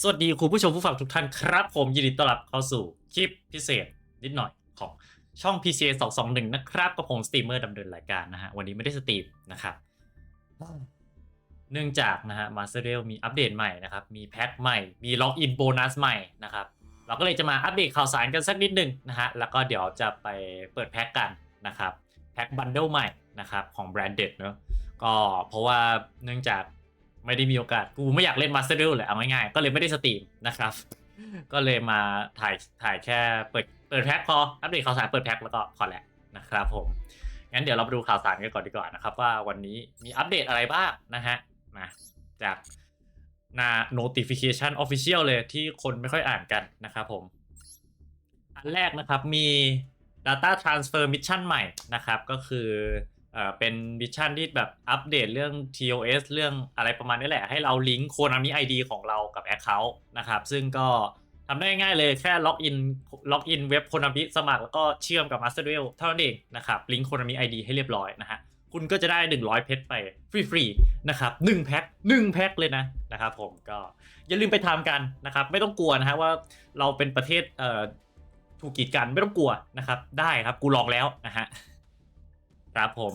สวัสดีคุณผู้ชมผู้ฟังทุกท่านครับ ผมยินดีต้อนรับเข้าสู่คลิปพิเศษนิดหน่อยของช่อง PCA 221 นะครับกับผมสตรีมเมอร์ดำเนินรายการนะฮะ วันนี้ไม่ได้สตรีมนะครับ เนื่องจากนะฮะมาสเตอร์เรลมีอัปเดตใหม่นะครับ มีแพ็คใหม่ มีล็อกอินโบนัสใหม่นะครับ เราก็เลยจะมาอัปเดตข่าวสารกันสักนิดหนึ่งนะฮะ แล้วก็เดี๋ยวจะไปเปิดแพ็คกันนะครับ แพ็คบันเดิลใหม่นะครับของแบรนด์เด็ดเนอะก็เพราะว่าเนื่องจาก ไม่ได้มีโอกาสกูไม่อยากเล่นมาสเตอร์เรลเลยเอาง่ายๆก็เลยไม่ได้สตรีมนะครับ ก็เลยมาถ่ายถ่ายแค่เปิดเปิดแพ็คพออัปเดตข่าวสารเปิดแพ็คแล้วก็พอแหละนะครับผมงั้นเดี๋ยวเราไปดูข่าวสารกันก่อนดีกว่านะครับ ว่าวันนี้มีอัปเดตอะไรบ้างนะฮะมาจากหน้า notification official เลยที่คนไม่ค่อยอ่านกันนะครับผม อันแรกนะครับมี data transfer mission ใหม่นะครับ ก็คือ เอ่อเป็นมิชชั่นที่แบบอัปเดตเรื่อง TOS เรื่องอะไรประมาณนี้แหละ ให้เราลิงก์โคนามิ ID ของเรากับ Account นะครับ ซึ่งก็ทำได้ง่ายเลยแค่ล็อกอินล็อกอินเว็บโคนามิสมัครแล้วก็เชื่อมกับ Master Duel เท่านั้นเองนะครับ ลิงก์โคนามิ ID ให้เรียบร้อยนะฮะคุณก็จะได้ 100 เพชรไปฟรีๆนะครับ1แพ็ค1แพ็คเลยนะนะครับผมก็อย่าลืมไปทำกันนะครับ ไม่ต้องกลัวนะฮะว่าเราเป็นประเทศเอ่อถูกกีดกันไม่ต้องกลัวนะครับ ได้ครับกูลองแล้วนะฮะ ครับผม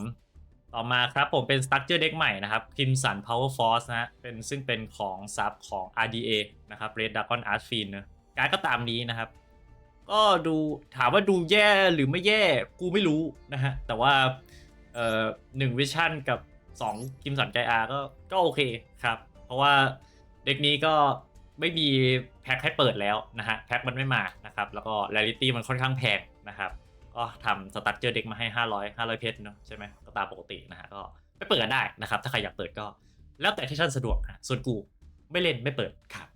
ต่อมาครับผมเป็น structure deck ใหม่นะครับ Crimson Power Force นะฮะเป็นซึ่งเป็นของซับของ RDA นะครับ Red Dragon Art Fiend นะการดก็ตามนี้นะครับ ก็ดูถามว่าดูแย่หรือไม่แย่กูไม่รู้นะฮะ แต่ว่าเอ่อหนึ่งวิชั่นกับ2คิมสันใจอาก็ก็โอเคครับ เพราะว่าเด็กนี้ก็ไม่มีแพ็คให้เปิดแล้วนะฮะแพ็คมันไม่มานะครับ แล้วก็เรลิตี้มันค่อนข้างแพงนะครับ ก็ทำสตั๊กเจอเด็กมาให้ 500 500 เพชรเนาะใช่ไหมก็ตามปกตินะฮะก็ไปเปิดกันได้นะครับ ถ้าใครอยากเปิดก็ แล้วแต่ที่ท่านสะดวกนะส่วนกูไม่เล่นไม่เปิดครับ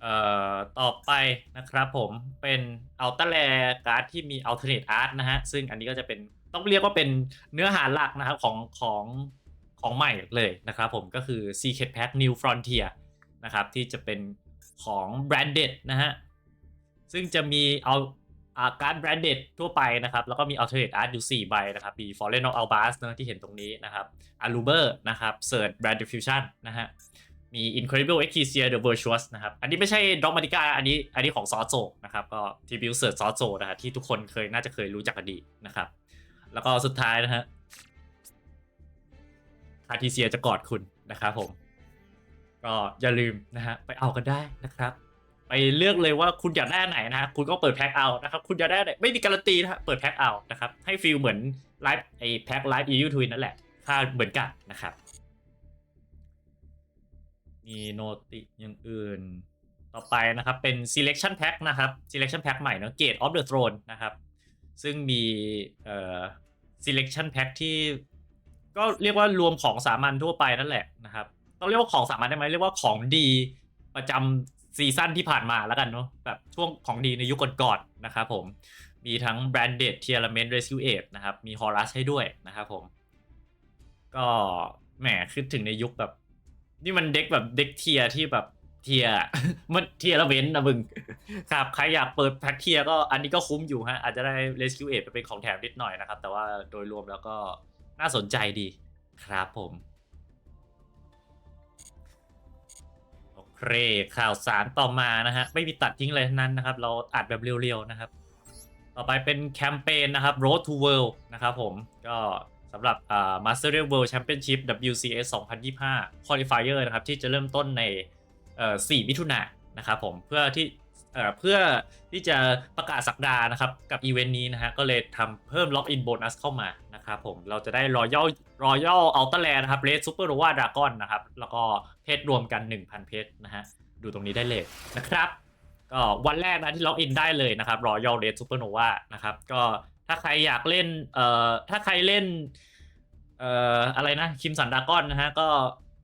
เอ่อต่อไปนะครับผมเป็นอัลต a แ a การ์ดที่มี alternate art นะฮะ ซึ่งอันนี้ก็จะเป็นต้องเรียกว่าเป็นเนื้อหาหลักนะครับของของของใหม่เลยนะครับผมก็คือ Secret Pack New Frontier นะครับที่จะเป็นของ branded นะฮะ ซึ่งจะมีเอาอาการ์ด branded ทั่วไปนะครับ แล้วก็มี alternate art อยู่ 4 ใบนะครับมี Fallen of Albas นะที่เห็นตรงนี้นะครับ Aluber นะครับ Search Branded Fusion นะฮะ มี Incredible e x q u i s i a The Virtuous นะครับ อันนี้ไม่ใช่ Dogmatica อันนี้ อันนี้ของซอสโซนะครับ ก็ทีบิวเซิร์ชซอสโซนะครับที่ทุกคนเคยน่าจะเคยรู้จักกันดีนะครับ แล้วก็สุดท้ายนะฮะคาทิเซียจะกอดคุณนะครับผม ก็อย่าลืมนะฮะไปเอากันได้นะครับ ไปเลือกเลยว่าคุณอยากได้ไหนนะฮะคุณก็เปิดแพ็คเอานะครับ คุณอยากได้ไหนไม่มีการันตีนะฮะเปิดแพ็คเอานะครับ ให้ฟีลเหมือนไลฟ์ไอแพ็คไลฟ์อียูทวินนั่นแหละค่าเหมือนกันนะครับ มีโนติอย่างอื่น ต่อไปนะครับเป็น selection pack นะครับ selection pack ใหม่เนอะ gate of the throne นะครับ ซึ่งมีเอ่อ selection pack ที่ก็เรียกว่ารวมของสามัญทั่วไปนั่นแหละนะครับ ต้องเรียกว่าของสามัญได้ไหมเรียกว่าของดีประจำ ซีซั่นที่ผ่านมาแล้วกันเนาะแบบช่วงของดีในยุคก่อนๆนะครับผม มีทั้ง branded t i e r m e n t rescue aid นะครับ มี Horus ให้ด้วยนะครับผม ก็แหมคิดถึงในยุคแบบ นี่มันเด็กแบบเด็กเทียร์ที่แบบเทียร์มันเทียร์ละเว้นนะมึงครับใครอยากเปิดแพ็คเทียร์ก็อันนี้ก็คุ้มอยู่ฮะ อาจจะได้ Rescue Aid ไปเป็นของแถมนิดหน่อยนะครับ แต่ว่าโดยรวมแล้วก็น่าสนใจดีครับผม เคข่าวสารต่อมานะฮะ ไม่มีตัดทิ้งเลยทั้งนั้นนะครับ เราอัดแบบเรียวๆนะครับ ต่อไปเป็นแคมเปญนะครับ Road to World นะครับผมก็สำหรับอ่า Master Rail World Championship WCS 2025 Qualifier นะครับ ที่จะเริ่มต้นในเอ่อ4มิถุนายนนะครับผมเพื่อที่เอ่อเพื่อที่จะประกาศสักดานะครับ กับอีเวนต์นี้นะฮะก็เลยทำเพิ่มล็อกอินโบนัสเข้ามา นะครับผมเราจะได้ Royal Royal Ultra Land นด์นะครับ Red Super Nova Dragon นนะครับ แล้วก็เพชรรวมกัน 1,000 เพชรนะฮะดูตรงนี้ได้เลยนะครับก็วันแรกนะที่ล็อกอินได้เลยนะครับ Royal Red Supernova นะครับก็ถ้าใครอยากเล่นเอ่อถ้าใครเล่นเอ่ออะไรนะคิมสันดากอนนะฮะก็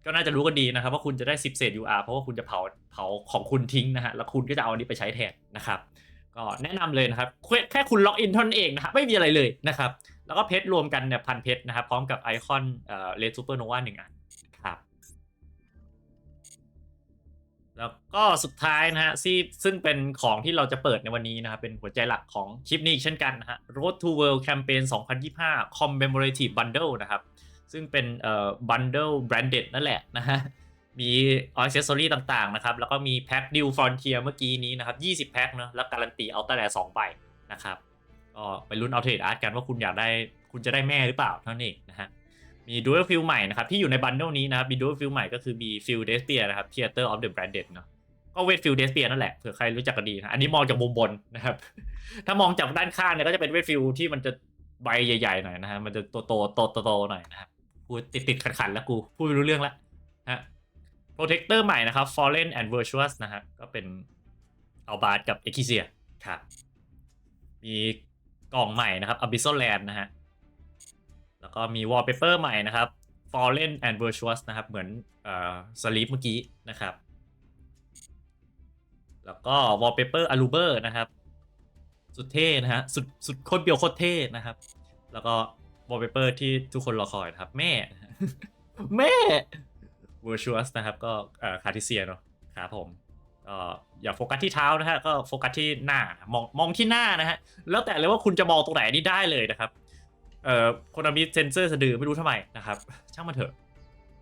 ก็น่าจะรู้กันดีนะครับว่าคุณจะได้ 10 เศษ UR เพราะว่าคุณจะเผาเผาของคุณทิ้งนะฮะแล้วคุณก็จะเอาอันนี้ไปใช้แทนนะครับก็แนะนำเลยนะครับแค่แค่คุณล็อกอินเท่านั้นเองนะครับไม่มีอะไรเลยนะครับ แล้วก็เพชรรวมกันเนี่ยพันเพชรนะครับ พร้อมกับไอคอนเอ่อ Red Supernova หนึ่งอันครับแล้วก็สุดท้ายนะฮะที่ซึ่งเป็นของที่เราจะเปิดในวันนี้นะครับ เป็นหัวใจหลักของคลิปนี้อีกเช่นกันนะฮะ Road to World Campaign 2025 Commemorative Bundle นะครับ ซึ่งเป็นเอ่อ bundle branded นั่นแหละนะฮะ มีอ c เซสซอรี่ต่างๆนะครับ แล้วก็มีแพ็คดิวฟรอนเทียเมื่อกี้นี้นะครับ 20 แพ็คเนอะแล้วการันตีเอาแต่ล่สองใบนะครับ ก็ไปลุ้นเอาเทรดอาร์ตกันว่าคุณอยากได้คุณจะได้แม่หรือเปล่าเท่านั้นเองนะฮะมีดู a l ฟิลใหม่นะครับที่อยู่ในบันเดิลนี้นะครับมีดู a l ฟิลใหม่ก็คือมีฟิลเดสเปียนะครับ Theater of the Branded เนอะก็เวทฟิลเดสเปียนั่นแหละเผื่อใครรู้จักกันดีนะอันนี้มองจากมุมบนนะครับ ถ้ามองจากด้านข้างเนี่ยก็จะเป็นเวทฟิลที่มันจะใบใหญ่ๆหน่อยนะฮะมันจะโตโตโตโตโตหน่อยนะครับพูดติดติดขัดขันๆแล้วกูพูดไม่รู้เรื่องละฮะ Protector ใหม่นะครับ Fallen and Virtuous นะครับก็เป็นเอาบาร์กับเอคิเซียครับมี กล่องใหม่นะครับ Abyssal Land นะฮะ แล้วก็มี Wallpaper ใหม่นะครับ Fallen and Virtuous นะครับ เหมือนเอ่อ Sleep เมื่อกี้นะครับ แล้วก็ Wallpaper Aluber นะครับ สุดเท่นะฮะ สุดสุดโคตรเบียวโคตรเท่นะครับ แล้วก็ Wallpaper ที่ทุกคนรอคอยนะครับ แม่ แม่ Virtuous นะครับ ก็เอ่อคาทิเซียเนาะครับผม อย่าโฟกัสที่เท้านะฮะก็โฟกัสที่หน้ามองมองที่หน้านะฮะแล้วแต่เลยว่าคุณจะมองตรงไหนนี่ได้เลยนะครับเอ่อคนมีเซนเซอร์สะดือไม่รู้ทำไมนะครับช่างมันเถอะ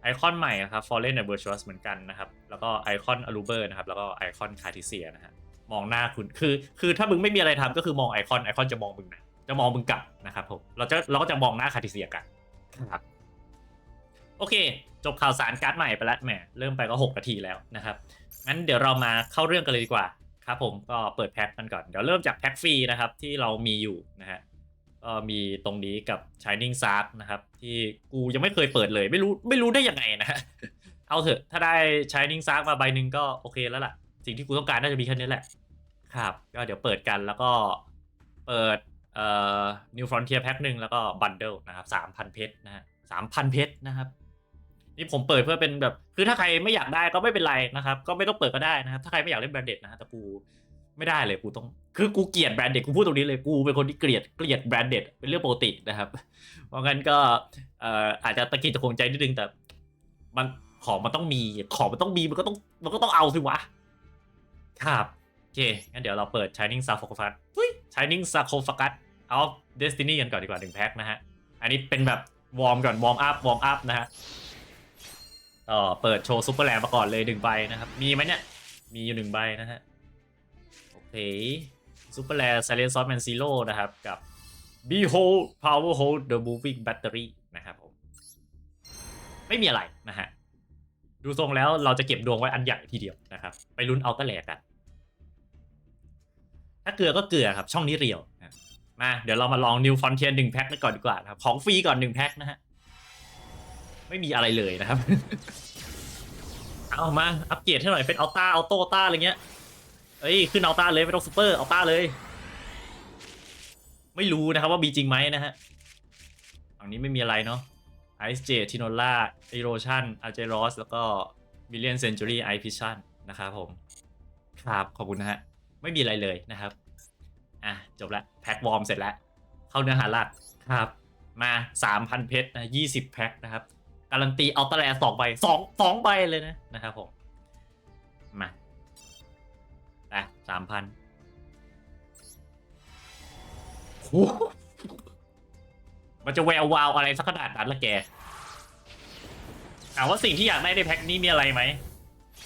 ไอคอนใหม่นะครับ Fallen and Virtuous เหมือนกันนะครับ แล้วก็ไอคอน Aluber นะครับแล้วก็ไอคอน Cartesia นะฮะมองหน้าคุณคือ คือถ้ามึงไม่มีอะไรทำก็คือมองไอคอนไอคอนจะมองมึงนะจะมองมึงกลับนะครับผมเราจะเราก็จะมองหน้า Cartesia กันครับโอเค จบข่าวสารการ์ดใหม่ไปแล้วแหมเริ่มไปก็ 6 นาทีแล้วนะครับ งั้นเดี๋ยวเรามาเข้าเรื่องกันเลยดีกว่าครับผมก็เปิดแพ็คกันก่อน เดี๋ยวเริ่มจากแพ็คฟรีนะครับที่เรามีอยู่นะฮะก็มีตรงนี้กับ Shining s a r k นะครับ ที่กูยังไม่เคยเปิดเลย ไม่รู้ไม่รู้ได้ยังไงนะฮะเอาเถอะ ถ้าได้ Shining s a r k มาใบหนึ่งก็โอเคแล้วล่ะ สิ่งที่กูต้องการน่าจะมีแค่นี้แหละ ครับ ก็เดี๋ยวเปิดกันแล้วก็เปิดเอ่อ New Frontier แพ็คหนึ่งแล้วก็ Bundle นะครับสามพันเพชรนะฮะสามพันเพชรนะครับ นี่ผมเปิดเพื่อเป็นแบบ คือถ้าใครไม่อยากได้ก็ไม่เป็นไรนะครับ ก็ไม่ต้องเปิดก็ได้นะครับ ถ้าใครไม่อยากเล่นแบรนด์เด็ดนะแต่กูไม่ได้เลยกูต้อง คือกูเกลียดแบรนด์เด็ดกูพูดตรงนี้เลยกูเป็นคนที่เกลียดเกลียดแบรนด์เด็ดเป็นเรื่องปกตินะครับ เพราะงั้นก็เอ่ออาจจะตะกิดตะคงใจนิดนึงแต่ มันของมันต้องมีของมันต้องมีมันก็ต้องมันก็ต้องเอาสิวะครับโอเคงั้นเดี๋ยวเราเปิด Shining Sarcophagus อุ้ย Shining Sarcophagus of Destiny กันก่อนดีกว่าหนึ่งแพ็คนะฮะอันนี้เป็นแบบวอร์มก่อนวอร์มอัพวอร์มอัพนะฮะ เอ่อเปิดโชว์ซูเปอร์แลนด์มาก่อนเลยหนึ่งใบนะครับ มีไหมเนี่ย มีอยู่หนึ่งใบนะฮะ โอเคซูเปอร์แลนด์ไซเลนซอสแมนซีโร่นะครับ กับ Behold Power Hold the Moving Battery นะครับผม ไม่มีอะไรนะฮะ ดูทรงแล้วเราจะเก็บดวงไว้อันใหญ่ทีเดียวนะครับ ไปลุ้นเอาตะแหลกกัน ถ้าเกลือก็เกลือครับ ช่องนี้เรียว มา เดี๋ยวเรามาลอง New Frontier หนึ่งแพ็คก่อนดีกว่าครับ ของฟรีก่อนหนึ่งแพ็คนะฮะ ไม่มีอะไรเลยนะครับ เอามาอัปเกรดให้หน่อยเป็นอัลต้าอัลโตต้าอะไรเงี้ยเอ้ยขึ้นอัลต้าเลยไม่ต้องซูเปอร์อัลต้าเลย ไม่รู้นะครับว่ามีจริงไหมนะฮะฝั่งนี้ไม่มีอะไรเนาะไอซ์เจทิโนล่าเอโรชันอาร์เจรอสแล้วก็มิเลียนเซนจูรี่ไอพิชันนะครับผม ครับขอบคุณนะฮะ ไม่มีอะไรเลยนะครับ อะ จบละแพ็ควอร์มเสร็จแล้ว เข้าเนื้อหาหลักครับ มาสามพันเพชรนะยี่สิบแพ็คนะครับ การันตีเอาตะแลสองใบสองสองใบเลยนะนะครับผม มาอะสามพันมันจะแวววาวอะไรสักขนาดนั้นละแกถามว่าสิ่งที่อยากได้ในแพ็คนี้มีอะไรไหม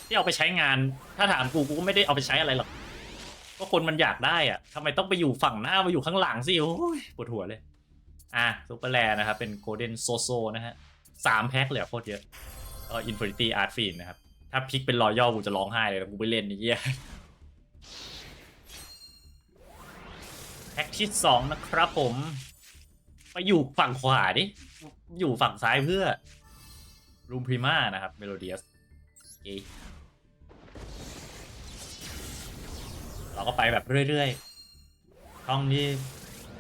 ที่เอาไปใช้งาน ถ้าถามกูกูก็ไม่ได้เอาไปใช้อะไรหรอกก็คนมันอยากได้อะทำไมต้องไปอยู่ฝั่งหน้ามาอยู่ข้างหลังสิโอ้ยปวดหัวเลย อะซูเปอร์แลนนะครับ เป็นโกลเด้นโซโซนะฮะ สามแพ็คเลยอะโคตรเยอะก็อินฟินิตี้อาร์ตฟินนะครับ ถ้าพลิกเป็นรอยย่อกูจะร้องไห้เลยกูไปเล่นนี่เหี้ยแพ็คที่สองนะครับผม ไปอยู่ฝั่งขวาดิ อยู่ฝั่งซ้ายเพื่อรูมพรีมานะครับเมโลเดียสเคเราก็ไปแบบเรื่อยๆช่องนี้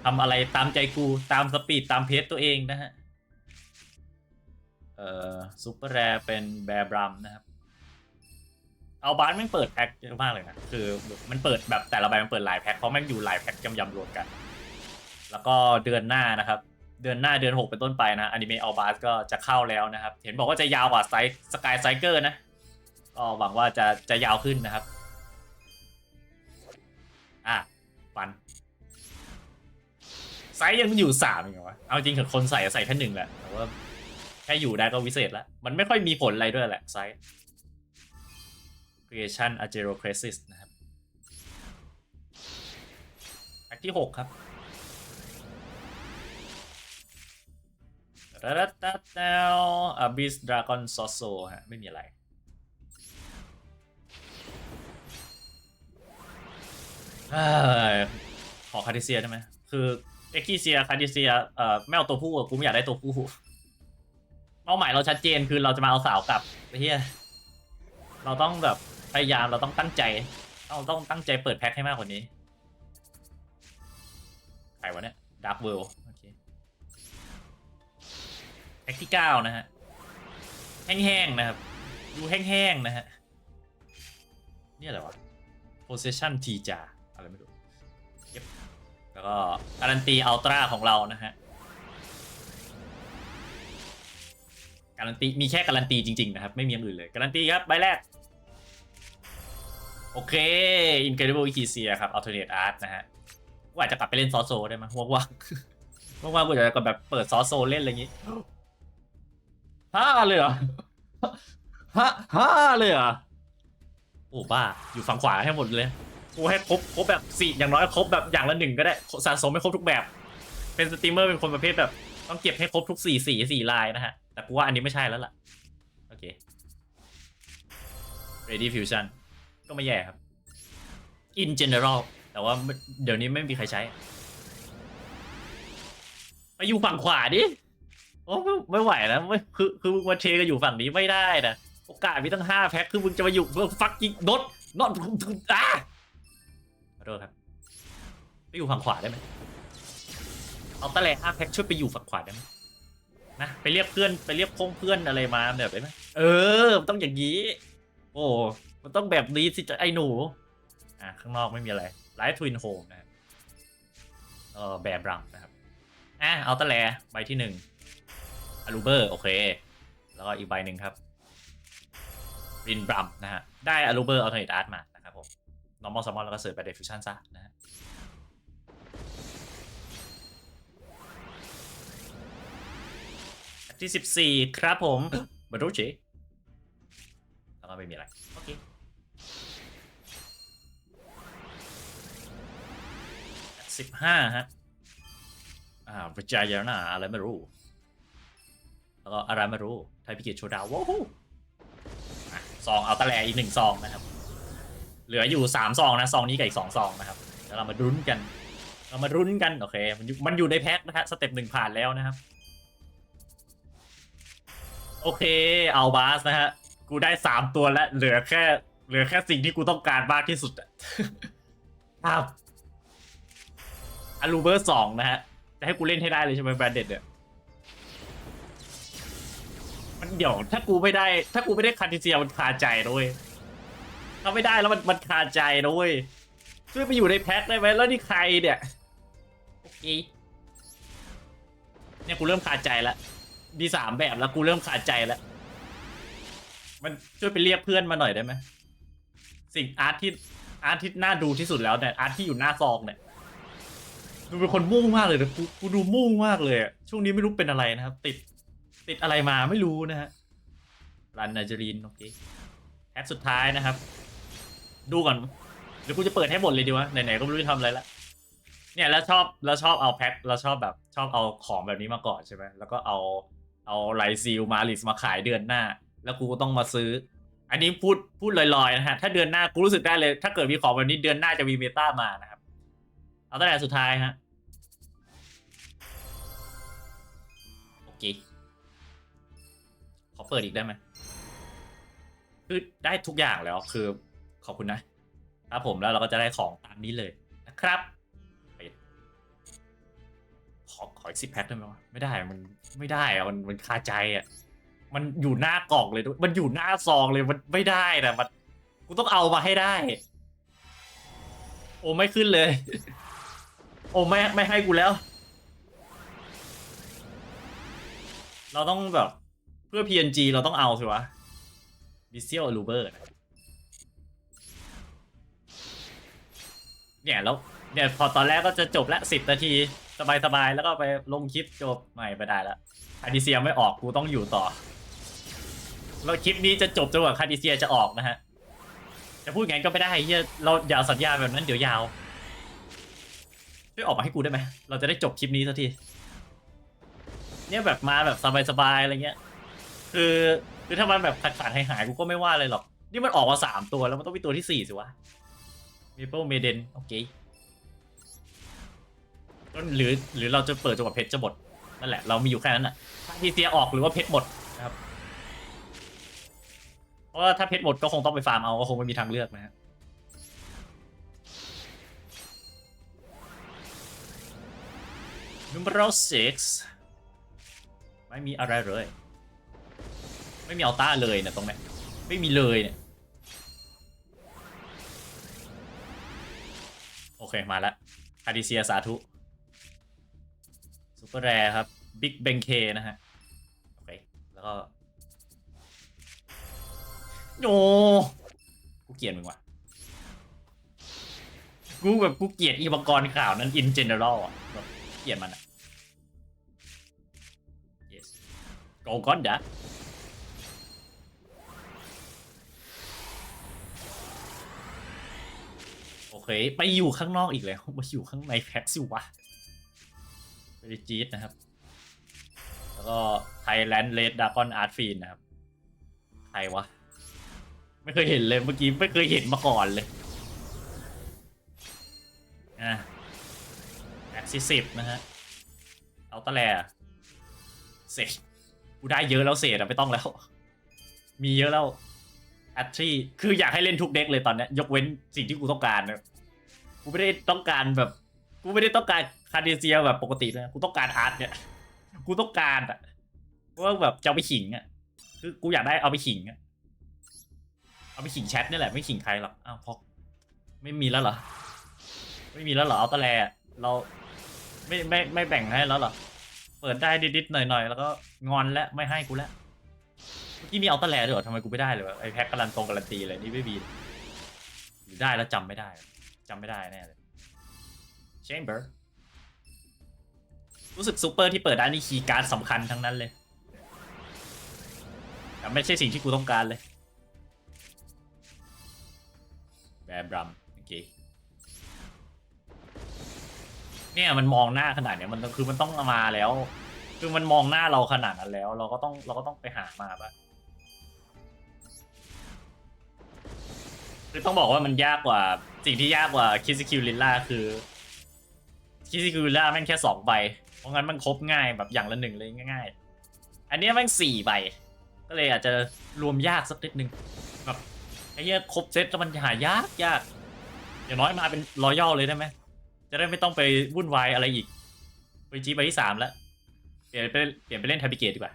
ทำอะไรตามใจกูตามสปีดตามเพจตัวเองนะฮะ เอ่อซูเปอร์แรเป็นแบร์บรัมนะครับ เอาบาร์ม่งเปิดแพ็คเยอะมากเลยนะ คือมันเปิดแบบแต่ละใบมันเปิดหลายแพ็คเพราะม่งอยู่หลายแพ็คยำๆรวมกัน แล้วก็เดือนหน้านะครับ เดือนหน้าเดือนหกเป็นต้นไปนะอนิเมะเอัลบาสก็จะเข้าแล้วนะครับ เห็นบอกว่าจะยาวกว่าไซสกายไซเกอร์นะ ก็หวังว่าจะจะยาวขึ้นนะครับ อะปันไซส์ยังอยู่สามอีกเหรอวะเอาจริงเถอะคนใส่ใส่แค่หนึ่งแหละแต่ว่า ค่อยู่ได้ก็วิเศษแล้ว มันไม่ค่อยมีผลอะไรด้วยแหละไซส์ creation a g e r o c r i s i s นะครับแพ็กที่ 6 ครับตัดตัดแล้ว Abyss Dragon s o s o ฮะ ไม่มีอะไรขอคาดิเซียได้ไหมคือเอ็กซ์เซียคาดิเซียเอ่อไม่เอาตัวผู้กูไม่อยากได้ตัวผู้ เป้าหมายเราชัดเจนคือเราจะมาเอาสาวกลับไอ้เฮียเราต้องแบบพยายามเราต้องตั้งใจเราต้องตั้งใจเปิดแพ็คให้มากกว่านี้ใครวะเนี่ยดาร์ w เวิลด์โอเคแพ็คที่เก้านะฮะแห้งๆนะครับ ดูแห้งๆนะฮะเนี่ยอะไรวะ possession ทีจาอะไรไม่รู้เย็บแล้วก็การันตีอัลตร้าของเรานะฮะ การันตีมีแค่การันตีจริงๆนะครับ ไม่มีอย่างอื่นเลย การันตีครับใบแรก โอเค Incredible e c ครับ Alternate Art นะฮะกูอาจจะกลับไปเล่นซอโซได้ไหมว่างๆว่างๆกูจะกลับแบบเปิดซอโซเล่นอะไรอย่างงี้ห้าเลยเหรอห้าห้าเลยเหรอโอ้บ้า อยู่ฝั่งขวาให้หมดเลยกูให้ครบครบแบบสี่อย่างน้อยครบแบบอย่างละหนึ่งก็ได้สะสมให้ครบทุกแบบ เป็นสตรีมเมอร์เป็นคนประเภทแบบ ต้องเก็บให้ครบทุกสี่สีสี่ลายนะฮะ แต่กูว่าอันนี้ไม่ใช่แล้วล่ะ โอเค Ready Fusion ก็ไม่แย่ครับ In general แต่ว่าเดี๋ยวนี้ไม่มีใครใช้ ไปอยู่ฝั่งขวาดิ โอ้ไม่ไหวแล้วไม่คือคือมึงมาเทกันอยู่ฝั่งนี้ไม่ได้นะ โอกาสมีตั้งห้าแพ็คคือมึงจะมาอยู่เพื่อฟักกิ้งนดนดอะขอโทษครับ ไปอยู่ฝั่งขวาได้ไหมเอาตะแลห้าแพ็คช่วยไปอยู่ฝั่งขวาได้ไหม นะไปเรียกเพื่อนไปเรียกพงเพื่อนอะไรมาแบบได้ไหมเออมันต้องอย่างนี้ โอ้มันต้องแบบนี้สิจะไอ้หนูอะข้างนอกไม่มีอะไรไลท์ทวินโฮมนะครับเออแบบรัมนะครับอะเอาตะแลใบที่หนึ่งอารูเบอร์โอเค แล้วก็อีกใบหนึ่งครับรินบรัมนะฮะได้อ l ูเบอร์อัลเทอร์เนทอาร์ตมานะครับผม normal summon แล้วก็เสิร์ฟไป diffusion ซะนะฮะ ที่ 14 ครับผมบรูจิแล้วก็ไม่มีอะไร โอเค สิบห้าฮะ อ่าวิจายนาอะไรไม่รู้ แล้วก็อะไรไม่รู้ ไทยพิกิจโชดาวว้าวซองเอาตะแลอีกหนึ่งซองนะครับ เหลืออยู่สามซองนะ ซองนี้กับอีกสองซองนะครับเดี๋ยวเรามารุ้นกัน เรามารุ้นกัน โอเค มันอยู่มันอยู่ในแพ็คนะฮะสเต็ปหนึ่งผ่านแล้วนะครับ โอเค เอาบาสนะฮะ กูได้สามตัวแล้ว เหลือแค่ เหลือแค่สิ่งที่กูต้องการมากที่สุดอะครับอารูเบอร์สองนะฮะ จะให้กูเล่นให้ได้เลยใช่ไหมแบรนเด็ดเนี่ย มันเดี๋ยว ถ้ากูไม่ได้ ถ้ากูไม่ได้คาติเซียมันคาใจด้วยถ้าไม่ได้แล้วมันมันคาใจด้วยช่วยไปอยู่ในแพ็คได้ไหมแล้วนี่ใครเนี่ย โอเค เนี่ยกูเริ่มคาใจแล้ว มีสามแบบแล้วกูเริ่มคาใจแล้ว มันช่วยไปเรียกเพื่อนมาหน่อยได้ไหมสิ่งอาร์ตที่อาร์ตที่น่าดูที่สุดแล้วเนี่ยอาร์ตที่อยู่หน้าซองเนี่ยดูเป็นคนมุ่งมากเลยนะกูกูดูมุ่งมากเลยอะช่วงนี้ไม่รู้เป็นอะไรนะครับ ติดติดอะไรมาไม่รู้นะฮะรันนาจรีนโอเคแพ็สุดท้ายนะครับ ดูก่อนเดี๋ยวกูจะเปิดให้หมดเลยดีวะไหนๆก็ไม่รู้จะทำอะไรละเนี่ยแล้วชอบแล้วชอบเอาแพ็คเราชอบแบบชอบเอาของแบบนี้มาก่อนใช่ไหมแล้วก็เอา เอาไลซีลมาลิสมาขายเดือนหน้า แล้วกูก็ต้องมาซื้อ อันนี้พูดพูดลอยๆนะฮะ ถ้าเดือนหน้ากูรู้สึกได้เลย ถ้าเกิดมีของแบบนี้เดือนหน้าจะมีเมตามานะครับ เอาตั้งแต่สุดท้ายฮะ โอเค ขอเปิดอีกได้ไหมคือได้ทุกอย่างแล้วคือขอบคุณนะครับผมแล้วเราก็จะได้ของตามนี้เลยนะครับ ขอขออีกสิบแพ็คได้ไหมวะไม่ได้มันไม่ได้อะมันมันคาใจอะมันอยู่หน้ากล่องเลยด้วยมันอยู่หน้าซองเลยมันไม่ได้นะมันกูต้องเอามาให้ได้ โอ้ไม่ขึ้นเลย โอ้ไม่ไม่ให้กูแล้ว เราต้องแบบเพื่อ PNG เราต้องเอาสิวะ d i s t i l l u b e r เนี่ยแล้ว เนี่ยพอตอนแรกก็จะจบละสิบนาที สบายๆ แล้วก็ไปลงคลิปจบไม่ไปได้ละคาดิเซียไม่ออกกูต้องอยู่ต่อ แล้วคลิปนี้จะจบจนกว่าคาดิเซียจะออกนะฮะ จะพูดไงก็ไม่ได้เฮียเราอย่าสัญญาแบบนั้นเดี๋ยวยาวช่วยออกมาให้กูได้ไหมเราจะได้จบคลิปนี้สักที เนี่ยแบบมาแบบสบายๆอะไรเงี้ย คือคือถ้ามันแบบขาดขาดหายหายกูก็ไม่ว่าเลยหรอก นี่มันออกมาสามตัวแล้วมันต้องมีตัวที่สี่สิวะมีเปิลเมเดนโอเค หรือหรือเราจะเปิดจนกว่าเพชรจะหมดนั่นแหละเรามีอยู่แค่นั้นอะถ้าทีเซียออกหรือว่าเพชรหมดนะครับเพราะว่าถ้าเพชรหมดก็คงต้องไปฟาร์มเอาก็คงไม่มีทางเลือกนะฮะ numero six ไม่มีอะไรเลย ไม่มีอัลต้าเลยเนี่ยตรงนี้ไม่มีเลยเนี่ยโอเค มาแล้วคาดิเซียสาธุ เปอร์แรครับบิ๊กเบงเคนะฮะ โอเค แล้วก็โอ้กูเกลียดมึงว่ะ กูแบบกูเกลียดอีบังกรข่าวนั้น in general อะแบบเกลียดมันอะ yes go กอนดะโอเค ไปอยู่ข้างนอกอีกแล้วมาอยู่ข้างในแพ็กสิวะ ไปจีดนะครับ แล้วก็ Thailand Red Dragon Art Fiend นะครับ ใครวะ ไม่เคยเห็นเลยเมื่อกี้ไม่เคยเห็นมาก่อนเลยอะแม็กซิสิบนะฮะเอาตะแลเศษกูได้เยอะแล้วเศษอะไม่ต้องแล้ว มีเยอะแล้วแอตทรีคืออยากให้เล่นทุกเด็กเลยตอนนี้ยยกเว้นสิ่งที่กูต้องการนะกูไม่ได้ต้องการแบบ กูไม่ได้ต้องการ คาร์ดิเซียแบบปกตินะกูต้องการอาร์ตเนี่ย กูต้องการอะว่าแบบจะเอาไปขิงอะ คือกูอยากได้เอาไปขิงอะ เอาไปขิงแชทนี่แหละไม่ขิงใครหรอก อ้าวพอกไม่มีแล้วเหรอ ไม่มีแล้วเหรอเอาตะแลเราไม่ไม่ไม่แบ่งให้แล้วเหรอ เปิดได้ดิดๆหน่อยๆ แล้วก็งอนแล้วไม่ให้กูแล้วเมื่อกี้มีเอาตะแลด้วยเหรอทำไมกูไม่ได้เลยวะไอแพ็คการันตรงการันตีอะไรนี่ไม่มีหรือได้แล้วจำไม่ได้จำไม่ได้แน่เลย Chamber รู้สึกซูเปอร์ที่เปิดได้นี่คีย์การ์ดสำคัญทั้งนั้นเลยแต่ไม่ใช่สิ่งที่กูต้องการเลยแบมบรัมโอเคเนี่ยมันมองหน้าขนาดเนี้ยมันคือมันต้องมาแล้ว คือมันมองหน้าเราขนาดนั้นแล้ว เราก็ต้องเราก็ต้องไปหามาปะคือต้องบอกว่ามันยากกว่าสิ่งที่ยากกว่าคิสคิวลิลล่าคือ คิสคิวลิลล่าแม่งแค่สองใบ เพราะงั้นมันครบง่ายแบบอย่างละหนึ่งเลยง่ายๆ อันนี้แม่งสี่ใบ ก็เลยอาจจะรวมยากสักนิดนึงแบบไอ้เนี้ยครบเซตแล้วมันหายากยากอย่างน้อยมาเป็นรอยัลเลยได้ไหมจะได้ไม่ต้องไปวุ่นวายอะไรอีกไปจีไปที่สามแล้วเปลี่ยนไปเปลี่ยนไปเล่นทาบิเกตดีกว่า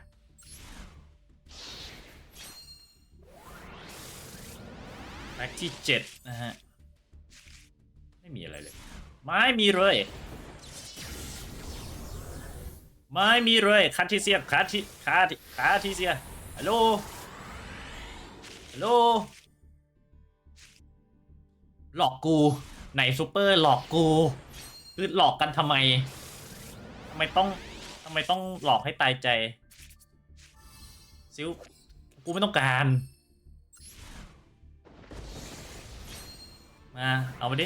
แม็กที่เจ็ดนะฮะ ไม่มีอะไรเลย ไม่มีเลย ไม่มีเลยคาทิเซียคาทิคาทิคาทิเซียฮัลโหลฮัลโหลหลอกกู ไหนซูเปอร์หลอกกูคือหลอกกันทำไมทำไมต้องทำไมต้องหลอกให้ตายใจ ซิวกูไม่ต้องการ มา เอามาดิ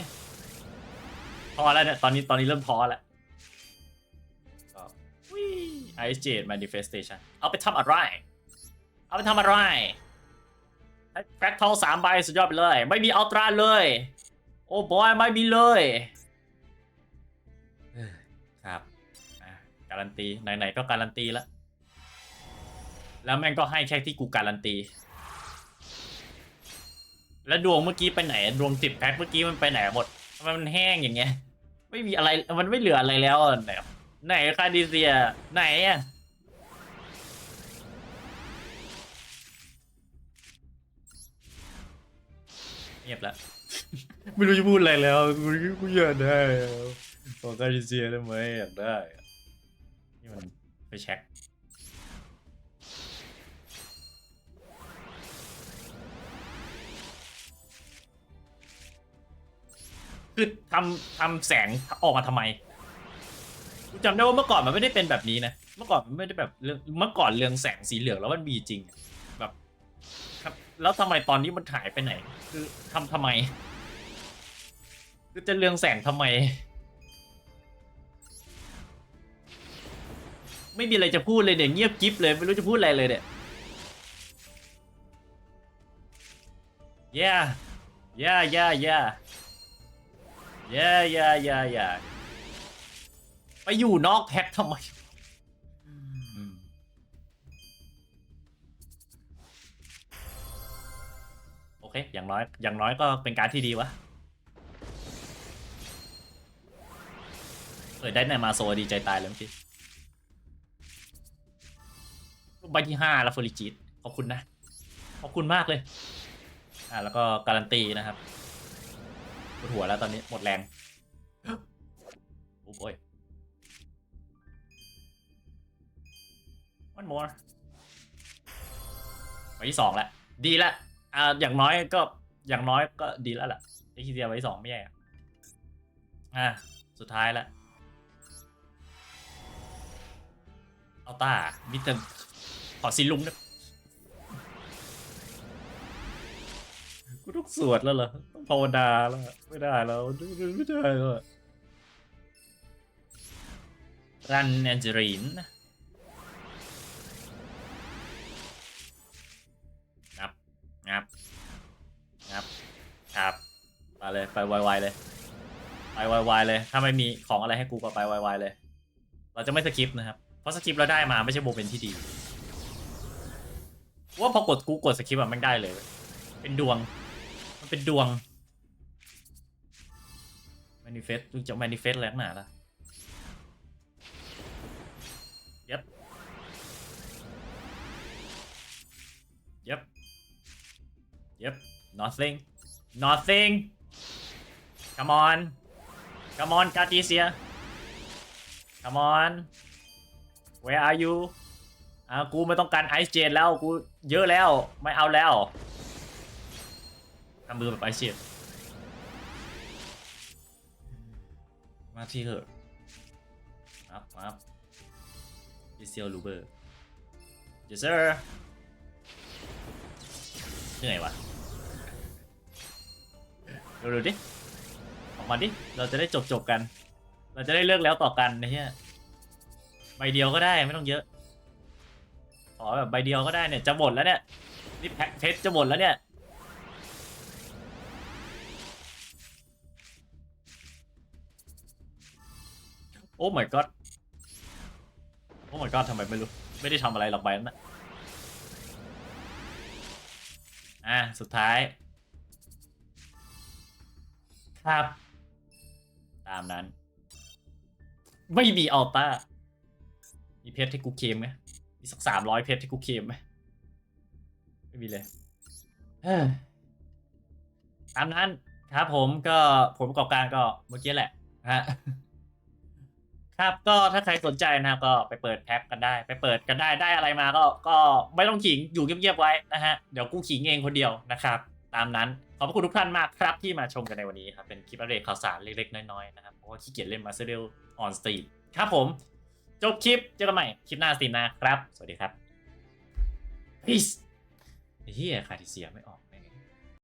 พอแล้วเนี่ย ตอนนี้ตอนนี้เริ่มท้อแล้ว ไอเจด manifestation เอาไปทำอะไร เอาไปทำอะไรแฟกทอลสามใบสุดยอดไปเลย ไม่มีอัลตร้าเลย โอ้บอยไม่มีเลยเอ้ยครับอะการันตี ไหนๆก็การันตีแล้ว แล้วแม่งก็ให้แค่ที่กูการันตี แล้วดวงเมื่อกี้ไปไหน ดวงสิบแพ็คเมื่อกี้มันไปไหนหมดทำไมมันแห้งอย่างเงี้ย ไม่มีอะไร มันไม่เหลืออะไรแล้วอะไหน ไหนคาดิเซีย ไหนอะเงียบแล้วไม่รู้จะพูดอะไรแล้วกูกูอยากได้อะขอคาดิเซียได้ไหมอยากได้อะนี่มันไปเช็คคือทำทำแสงออกมาทำไมกู จำได้ว่าเมื่อก่อนมันไม่ได้เป็นแบบนี้นะเมื่อก่อนมันไม่ได้แบบเรื่องเมื่อก่อนเรืองแสงสีเหลืองแล้วมันมีจริงอะแบบครับแล้วทำไมตอนนี้มันหายไปไหน คือทำทำไม คือจะเรืองแสงทำไม ไม่มีอะไรจะพูดเลยเนี่ยเงียบกิ๊บเลยไม่รู้จะพูดอะไรเลยเนี่ย yeah yeah yeah yeah yeah yeah yeah yeah ไปอยู่นอกแพ็คทำไม โอเค อย่างน้อย อย่างน้อยก็เป็นการที่ดีวะ เออได้ในมาโซดีใจตายเลยเมื่อกี้ใบที่ห้าแล้วฟอริจิต ขอบคุณนะ ขอบคุณมากเลย อ่าแล้วก็การันตีนะครับปวดหัวแล้วตอนนี้หมดแรง โอ้โย one more ไว้ที่สองแล้วดีละอ่าอย่างน้อยก็อย่างน้อยก็ดีแล้วล่ะไอคิเดียไว้ที่สองไม่แย่อะอ่าสุดท้ายล้วเอาตามิเตอร์ขอซิลุงนะกูต้องสวดแล้วเหรอต้องภาวนาแล้วไม่ได้แล้วไม่ได้แล้วอรันแอนเจรีนงั งับงับครับไปเลยไปไวๆเลย ไปไวๆเลย ถ้าไม่มีของอะไรให้กูก็ไปไวๆเลย เราจะไม่สกิปนะครับ เพราะสกิปเราได้มาไม่ใช่โมเมนต์ที่ดีว่าพอกดกูกดสกิปอะมันได้เลย เป็นดวง มันเป็นดวง manifest จะ manifest อะไรนักหนาละ yep yep yep nothing nothing come on come on Cartesia come on where are you อ่ากูไม่ต้องการไอซ์เจนแล้วกูเยอะแล้วไม่เอาแล้วทำมือแบบไอซ์เจนมาที่เถอะครับครับดิเซียลลูเบอร์ yes sir เหนื่อยวะ เร็วๆดิ ออกมาดิ เราจะได้จบจบๆกัน เราจะได้เลิกแล้วต่อกันนะเฮียใบเดียวก็ได้ไม่ต้องเยอะ ขอแบบใบเดียวก็ได้เนี่ยจะหมดแล้วเนี่ยนี่แพ็คเพชรจะหมดแล้วเนี่ย โอ้ my god โอ้ my god ทำไมไม่รู้ ไม่ได้ทำอะไรหรอกใบนั้นนะอะ สุดท้าย ครับ ตามนั้น ไม่มีอัลต้ามีเพชรให้กูเคมไหมมีสักสามร้อยเพชรให้กูเคมไหมไม่มีเลยตามนั้นครับผมก็ผลประกอบการก็เมื่อกี้แหละนะฮะครับก็ถ้าใครสนใจนะครับก็ไปเปิดแพ็คกันได้ ไปเปิดกันได้ได้อะไรมาก็ก็ไม่ต้องขิงอยู่เงียบๆไว้นะฮะเดี๋ยวกูขิงเองคนเดียวนะครับ ตามนั้น ขอบพระคุณทุกท่านมากครับที่มาชมกันในวันนี้ครับ เป็นคลิปอัปเดตข่าวสารเล็กๆ น้อยๆ นะครับ เพราะว่าขี้เกียจเล่นมาสเตอร์ออนสตรีมครับผม จบคลิป เจอกันใหม่ คลิปหน้าสตรีมนะครับ สวัสดีครับ peace เฮียคาทิเซียไม่ออก